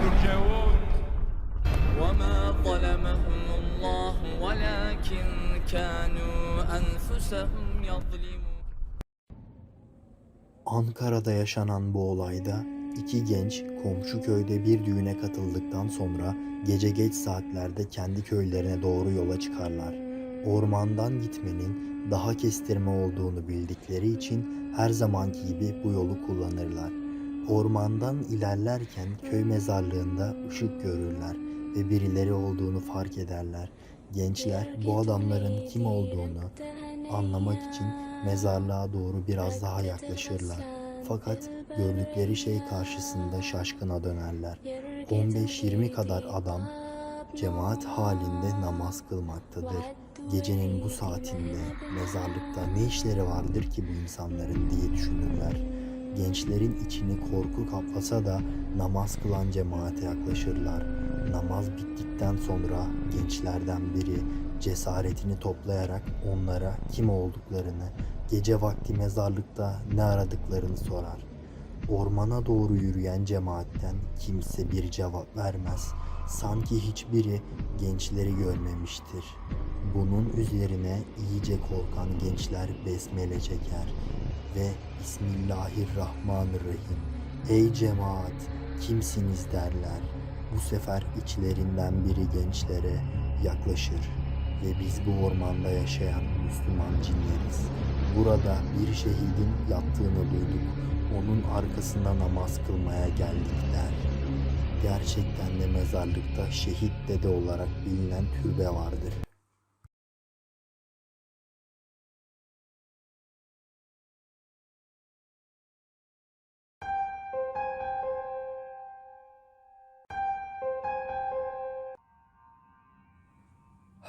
يرجعون وما ظلمهم الله ولكن كانوا أنفسهم يظلمون Ankara'da yaşanan bu olayda iki genç komşu köyde bir düğüne katıldıktan sonra gece geç saatlerde kendi köylerine doğru yola çıkarlar. Ormandan gitmenin daha kestirme olduğunu bildikleri için her zamanki gibi bu yolu kullanırlar. Ormandan ilerlerken köy mezarlığında ışık görürler ve birileri olduğunu fark ederler. Gençler bu adamların kim olduğunu anlamak için mezarlığa doğru biraz daha yaklaşırlar. Fakat gördükleri şey karşısında şaşkına dönerler. 15-20 kadar adam cemaat halinde namaz kılmaktadır. Gecenin bu saatinde mezarlıkta ne işleri vardır ki bu insanların diye düşünürler. Gençlerin içini korku kaplasa da namaz kılan cemaate yaklaşırlar. Namaz bittikten sonra gençlerden biri cesaretini toplayarak onlara kim olduklarını, gece vakti mezarlıkta ne aradıklarını sorar. Ormana doğru yürüyen cemaatten kimse bir cevap vermez. Sanki hiçbiri gençleri görmemiştir. Bunun üzerine iyice korkan gençler besmele çeker ve Bismillahirrahmanirrahim. Ey cemaat kimsiniz derler. Bu sefer içlerinden biri gençlere yaklaşır ve biz bu ormanda yaşayan Müslüman cinleriz. Burada bir şehidin yattığını duyduk. Onun arkasında namaz kılmaya geldik der. Gerçekten de mezarlıkta şehit dede olarak bilinen türbe vardır.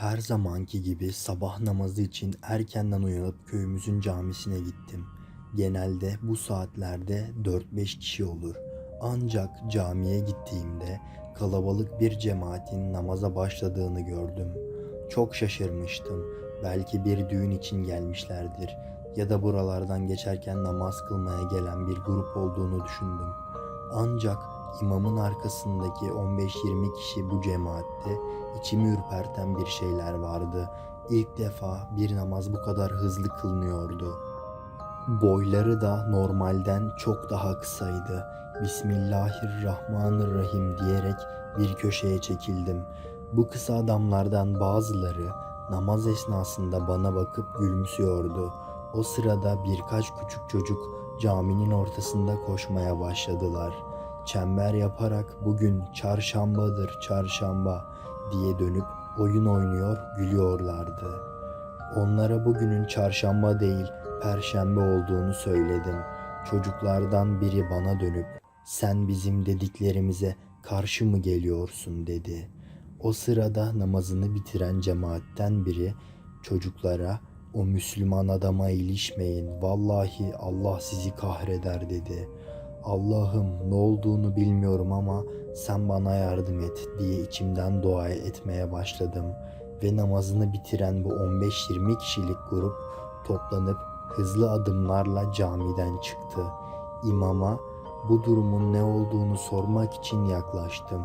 Her zamanki gibi sabah namazı için erkenden uyanıp köyümüzün camisine gittim. Genelde bu saatlerde 4-5 kişi olur. Ancak camiye gittiğimde kalabalık bir cemaatin namaza başladığını gördüm. Çok şaşırmıştım. Belki bir düğün için gelmişlerdir ya da buralardan geçerken namaz kılmaya gelen bir grup olduğunu düşündüm. Ancak imamın arkasındaki 15-20 kişi bu cemaatte içimi ürperten bir şeyler vardı. İlk defa bir namaz bu kadar hızlı kılınıyordu. Boyları da normalden çok daha kısaydı. Bismillahirrahmanirrahim diyerek bir köşeye çekildim. Bu kısa adamlardan bazıları namaz esnasında bana bakıp gülümsüyordu. O sırada birkaç küçük çocuk caminin ortasında koşmaya başladılar. Çember yaparak bugün çarşambadır çarşamba diye dönüp oyun oynuyor gülüyorlardı. Onlara bugünün çarşamba değil perşembe olduğunu söyledim. Çocuklardan biri bana dönüp sen bizim dediklerimize karşı mı geliyorsun dedi. O sırada namazını bitiren cemaatten biri çocuklara o Müslüman adama ilişmeyin vallahi Allah sizi kahreder dedi. Allah'ım ne olduğunu bilmiyorum ama sen bana yardım et diye içimden dua etmeye başladım ve namazını bitiren bu 15-20 kişilik grup toplanıp hızlı adımlarla camiden çıktı. İmama bu durumun ne olduğunu sormak için yaklaştım.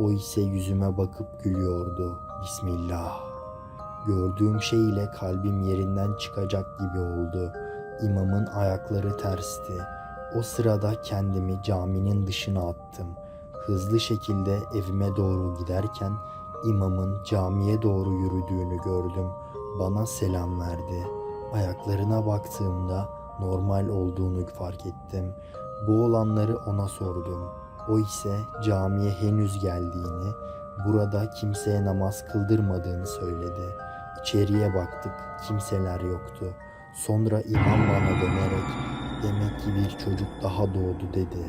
O ise yüzüme bakıp gülüyordu. Bismillah. Gördüğüm şey ile kalbim yerinden çıkacak gibi oldu. İmamın ayakları tersti. O sırada kendimi caminin dışına attım. Hızlı şekilde evime doğru giderken imamın camiye doğru yürüdüğünü gördüm. Bana selam verdi. Ayaklarına baktığımda normal olduğunu fark ettim. Bu olanları ona sordum. O ise camiye henüz geldiğini, burada kimseye namaz kıldırmadığını söyledi. İçeriye baktık, kimseler yoktu. Sonra imam bana dönerek demek ki bir çocuk daha doğdu dedi.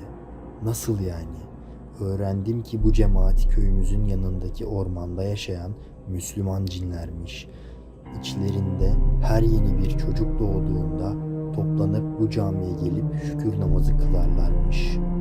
Nasıl yani? Öğrendim ki bu cemaat köyümüzün yanındaki ormanda yaşayan Müslüman cinlermiş. İçlerinde her yeni bir çocuk doğduğunda toplanıp bu camiye gelip şükür namazı kılarlarmış.''